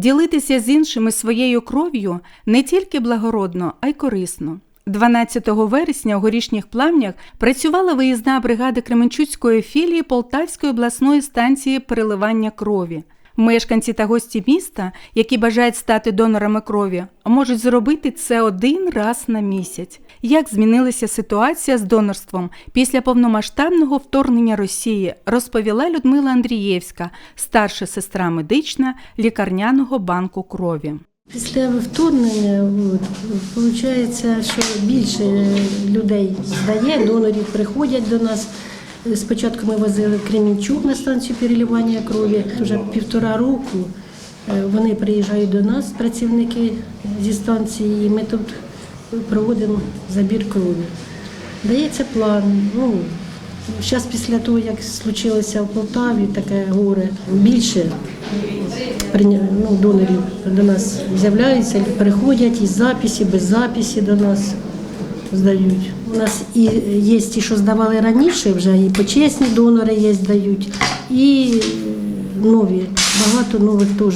Ділитися з іншими своєю кров'ю не тільки благородно, а й корисно. 12 вересня у горішніх плавнях працювала виїзна бригада Кременчуцької філії Полтавської обласної станції переливання крові. Мешканці та гості міста, які бажають стати донорами крові, можуть зробити це один раз на місяць. Як змінилася ситуація з донорством після повномасштабного вторгнення Росії, розповіла Людмила Андрієвська, старша сестра медична лікарняного банку крові. Після вторгнення виходить, що більше людей здає, донорів приходять до нас. Спочатку ми возили Кремінчук на станцію переливання крові. Вже півтора року е, вони приїжджають до нас, працівники зі станції, і ми тут проводимо забір крові. Дається план. Ну, зараз після того, як случилося в Полтаві таке горе, більше ну, донорів до нас з'являються, приходять із записі, без записі до нас здають. У нас і є ті, що здавали раніше, вже і почесні донори є, здають, і нові. Багато нових теж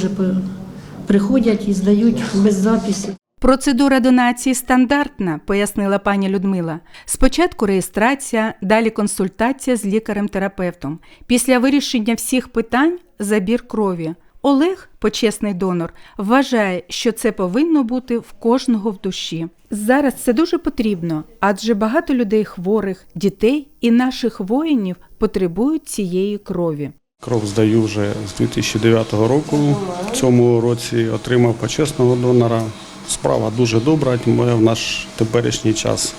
приходять і здають без записі. Процедура донації стандартна, пояснила пані Людмила. Спочатку реєстрація, далі консультація з лікарем-терапевтом. Після вирішення всіх питань забір крові. Олег, почесний донор, вважає, що це повинно бути в кожного в душі. Зараз це дуже потрібно, адже багато людей хворих, дітей і наших воїнів потребують цієї крові. Кров здаю вже з 2009 року. В цьому році отримав почесного донора. Справа дуже добра моя в наш теперішній час.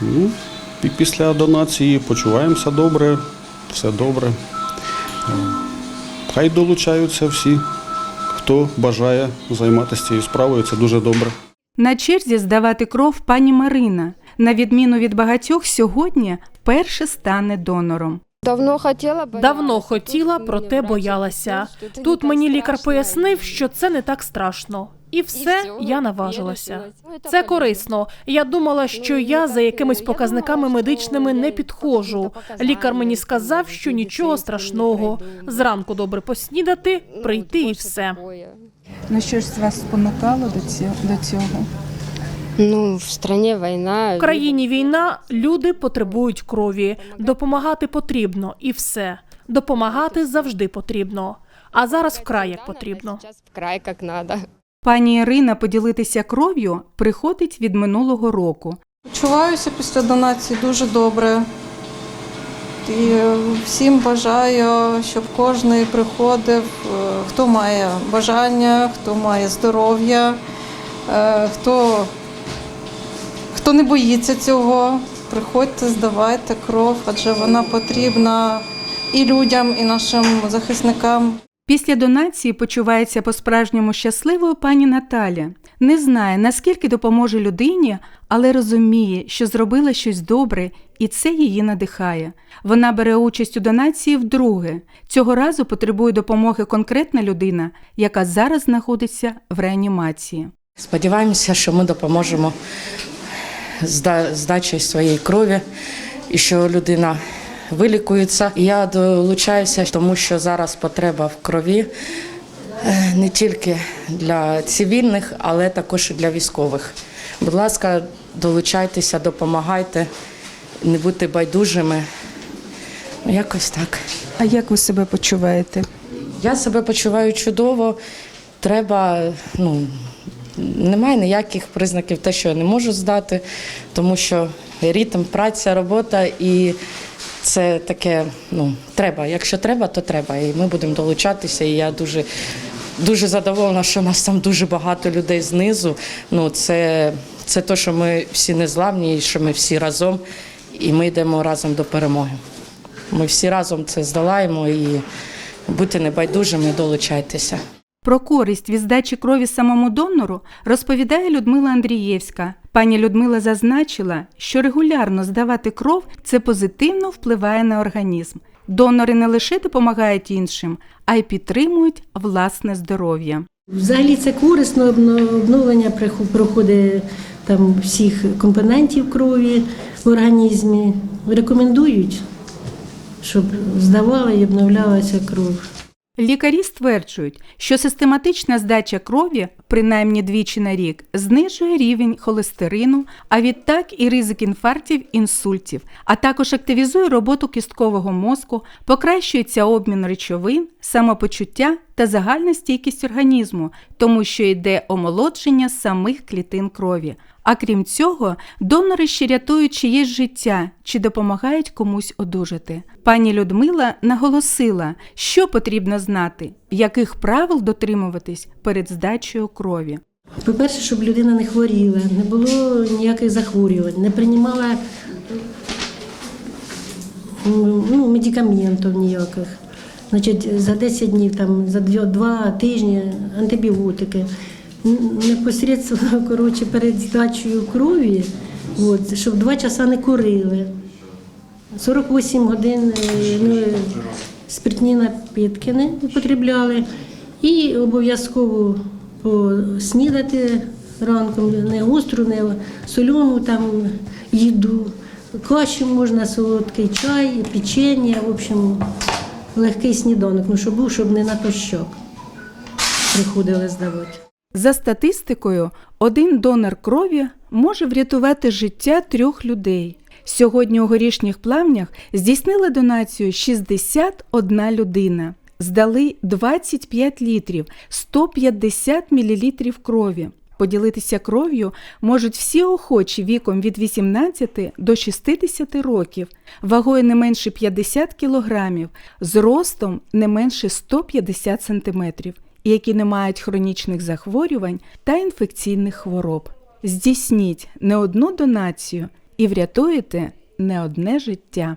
Ну, і після донації почуваємося добре, все добре. Хай долучаються всі, хто бажає займатися цією справою. Це дуже добре. На черзі здавати кров пані Марина. На відміну від багатьох, сьогодні вперше стане донором. Давно хотіла, Давно хотіла, проте боялася. Тут мені лікар пояснив, що це не так страшно. І все, я наважилася. Це корисно. Я думала, що я за якимись показниками медичними не підходжу. Лікар мені сказав, що нічого страшного. Зранку добре поснідати, прийти і все. Ну що ж вас спонукало до цього? Ну, в стране війна. В країні війна, люди потребують крові. Допомагати потрібно і все. Допомагати завжди потрібно. А зараз вкрай як потрібно. Зараз вкрай як надо. Пані Ірина поділитися кров'ю приходить від минулого року. Почуваюся після донації дуже добре. І всім бажаю, щоб кожен приходив, е, хто має бажання, хто має здоров'я, е, хто, хто не боїться цього. Приходьте, здавайте кров, адже вона потрібна і людям, і нашим захисникам. Після донації почувається по-справжньому щасливою пані Наталя. Не знає, наскільки допоможе людині, але розуміє, що зробила щось добре, і це її надихає. Вона бере участь у донації вдруге. Цього разу потребує допомоги конкретна людина, яка зараз знаходиться в реанімації. Сподіваємося, що ми допоможемо зда- здачею своєї крові і що людина вилікується. І Я долучаюся, тому що зараз потреба в крові е, не тільки для цивільних, але також і для військових. Будь ласка, долучайтеся, допомагайте, не будьте байдужими. Ну, Якось так. А як ви себе почуваєте? Я себе почуваю чудово. Треба, ну, немає ніяких признаків те, що я не можу здати, тому що ритм, праця, робота і це таке, ну, треба. Якщо треба, то треба. І ми будемо долучатися. І я дуже, дуже задоволена, що нас там дуже багато людей знизу. Ну, це, це те, що ми всі незламні, і що ми всі разом, і ми йдемо разом до перемоги. Ми всі разом це здолаємо і будьте небайдужими, долучайтеся. Про користь від здачі крові самому донору розповідає Людмила Андрієвська. Пані Людмила зазначила, що регулярно здавати кров це позитивно впливає на організм. Донори не лише допомагають іншим, а й підтримують власне здоров'я. Взагалі це корисно обновлення проходить там всіх компонентів крові в організмі. Рекомендують, щоб здавала і обновлялася кров. Лікарі стверджують, що систематична здача крові, принаймні двічі на рік, знижує рівень холестерину, а відтак і ризик інфарктів, інсультів, а також активізує роботу кісткового мозку, покращується обмін речовин, самопочуття та загальна стійкість організму, тому що йде омолодження самих клітин крові. А крім цього, донори ще рятують чиєсь життя чи допомагають комусь одужати. Пані Людмила наголосила, що потрібно знати, яких правил дотримуватись перед здачею крові. По-перше, щоб людина не хворіла, не було ніяких захворювань, не приймала ну, медикаментів ніяких. Значить, за 10 днів, там, за 2 тижні антибіотики. М, Непосередньо коротше, перед здачею крові, от, щоб 2 часа не курили. 48 годин ну, спиртні напитки не употребляли. І обов'язково поснідати ранком, не гостру, не солену там їду. Каші можна, солодкий чай, печення, в общем, легкий сніданок, ну щоб був, щоб не натощак приходили здавати. За статистикою, один донор крові може врятувати життя трьох людей. Сьогодні у горішніх плавнях здійснили донацію 61 людина. Здали 25 літрів, 150 мл крові. Поділитися кров'ю можуть всі охочі віком від 18 до 60 років, вагою не менше 50 кг, зростом не менше 150 см, які не мають хронічних захворювань та інфекційних хвороб. Здійсніть не одну донацію і врятуєте не одне життя.